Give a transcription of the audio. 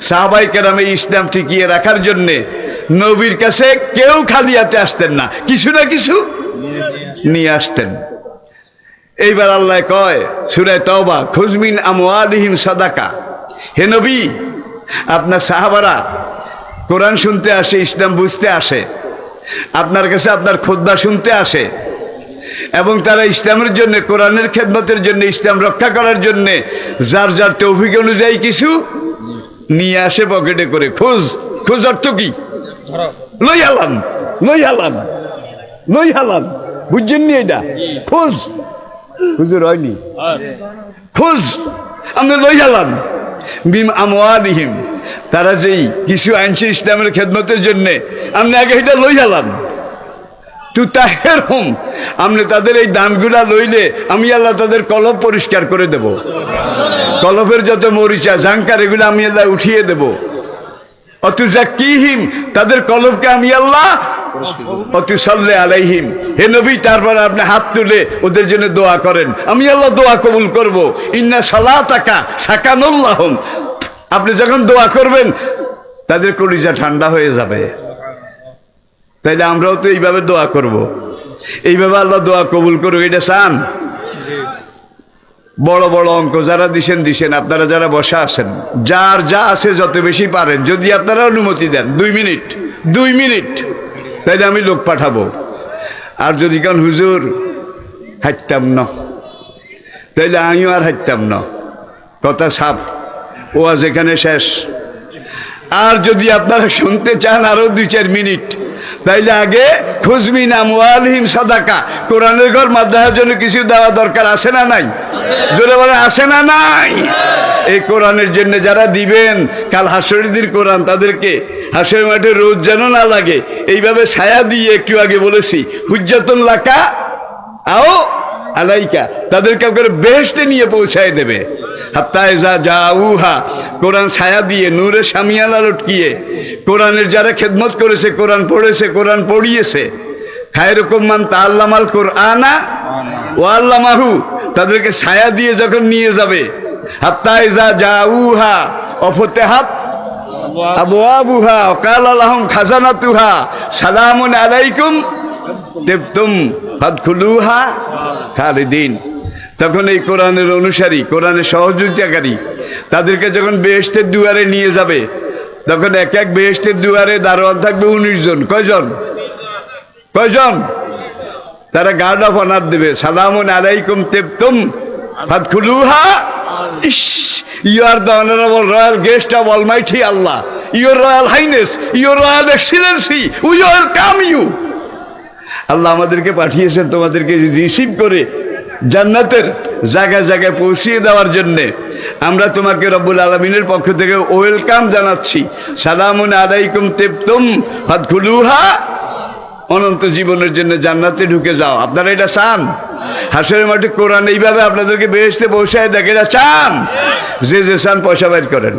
সাহাবাই কেরামে ইসলাম টিকিয়ে রাখার জন্যে নবীর কাছে কেউ খালি হাতে আসতেন না। কিছু না কিছু নিয়ে আসতেন। এইবার আল্লাহ কয় সুরায় তওবা খুজমিন আমওয়ালিহিম সাদাকা। হে নবী, আপনার সাহাবারা কোরআন শুনতে আসে, ইসলাম বুঝতে আসে। আপনার কাছে আপনার খোদবা শুনতে আসে। এবং তারা ইসলামের জন্য, কোরআনের খেদমতের জন্য, ইসলাম রক্ষা করার জন্য, যার যার তৌফিক অনুযায়ী কিছু নিয়ে আসে পকেটে করে। খোঁজ খোঁজ অর্থ কি? লই হালান লই হালান লই হালান বুঝছেন নি এটা? খোঁজ। হুজুর হয়নি খোঁজ। আপনি লই হালান বিম আমওয়ালিহিম। তারা যেই কিছু আনছে ইসলামের খেদমতের জন্য আপনি আগে এটা লই হালান তু তাহের হোম আপনি তাদের এই দানগুলা লইলে আমি আল্লাহ তাদের কলব পরিষ্কার করে দেব। কলবের যত মরিচা ঝাঙ্কার এগুলো আমি আল্লাহ উঠিয়ে দেব। অতুজা কিহিম তাদের কলবকে আমি আল্লাহ হে আপনি হাত তুলে ওদের জন্য দোয়া করেন। আমি আল্লাহ দোয়া কবুল করব। ইন্না সালা আপনি যখন দোয়া করবেন, তাদের কলিজা ঠান্ডা হয়ে যাবে। তাইলে আমরাও তো এইভাবে দোয়া করব। এইভাবে আল্লাহ দোয়া কবুল করুক, এটা চান? বড় বড় অঙ্ক যারা দিছেন দিছেন। আপনারা যারা বসা আছেন, যার যা আছে যত বেশি পারেন, যদি আপনারা অনুমতি দেন, দুই মিনিট দুই মিনিট, তাইলে আমি লোক পাঠাবো। আর যদি কারণ হুজুর, হাঁটতাম না। তাইলে আমিও আর হাঁটতাম না। কথা সাপ ও আজ এখানে শেষ। আর যদি আপনারা শুনতে চান আরও দুই চার মিনিট তাইলে আগে খুশমিন আমওয়ালহিম সাদাকা। কোরআনের ঘর মাদ্রাসার জন্য কিছু দেওয়া দরকার আছে না নাই? জোরে বলে আছে না নাই? এই কোরআনের জন্য যারা দিবেন, কাল হাসরিদির কোরআন তাদেরকে হাসের মাঠে রোদ যেন না লাগে। এইভাবে ছায়া দিয়ে একটু আগে বলেছি, হুজ্জাতুন লাকা আও আলাইকা। তাদেরকে করে বেহেস্তে নিয়ে পৌঁছায় দেবে। হাত্তায় যা উহা কোরআন ছায়া দিয়ে নূরে সামিয়ালা লটকিয়ে কোরআনের যারা খেদমত করেছে, কোরআন পড়েছে, কোরআন পড়িয়েছে। খায়রকম মান তা আল্লামাল কোরআনা ও আল্লামাহু। তাদেরকে ছায়া দিয়ে যখন নিয়ে যাবে হাত্তায় যা উহা অফতেহাত আবু আবুহা অকাল আলহম খাজানাতুহা, সালামুন আলাইকুম তেপ্তুম ফাদখুলুহা খালিদিন। তখন এই কোরআনের অনুসারী, কোরআনের সহযোগিতাকারী, তাদেরকে যখন বেহেস্তের দুয়ারে নিয়ে যাবে, তখন এক এক বেহেস্তের দুয়ারে দারোয়ান থাকবে উনিশ জন। কয়জন? কয়জন? তারা গার্ড অফ অনার দেবে। সালামুন আলাইকুম তেপ্তুম ফাদখুলুহা। Is you are the honourable royal guest of almighty Allah your royal highness your royal excellency we welcome you Allah আমাদেরকে পাঠিয়েছেন, তোমাদেরকে রিসিভ করে। জান্নাতের জায়গায় জায়গায় পৌঁছিয়ে দেওয়ার জন্যে আমরা তোমাকে রব্বুল আলমিনের পক্ষ থেকে ওয়েলকাম জানাচ্ছি। সালামুন আলাইকুম তেপ্তুম ফাদখুলুহা। অনন্ত জীবনের জন্য জান্নাতে ঢুকে যাও। আপনারা এটা চান? হাসের মাঠে কোরআন এইভাবে আপনাদেরকে বেহেস্তে পৌঁছায় দেখে এটা চান? যে যে চান পয়সা বাইর করেন।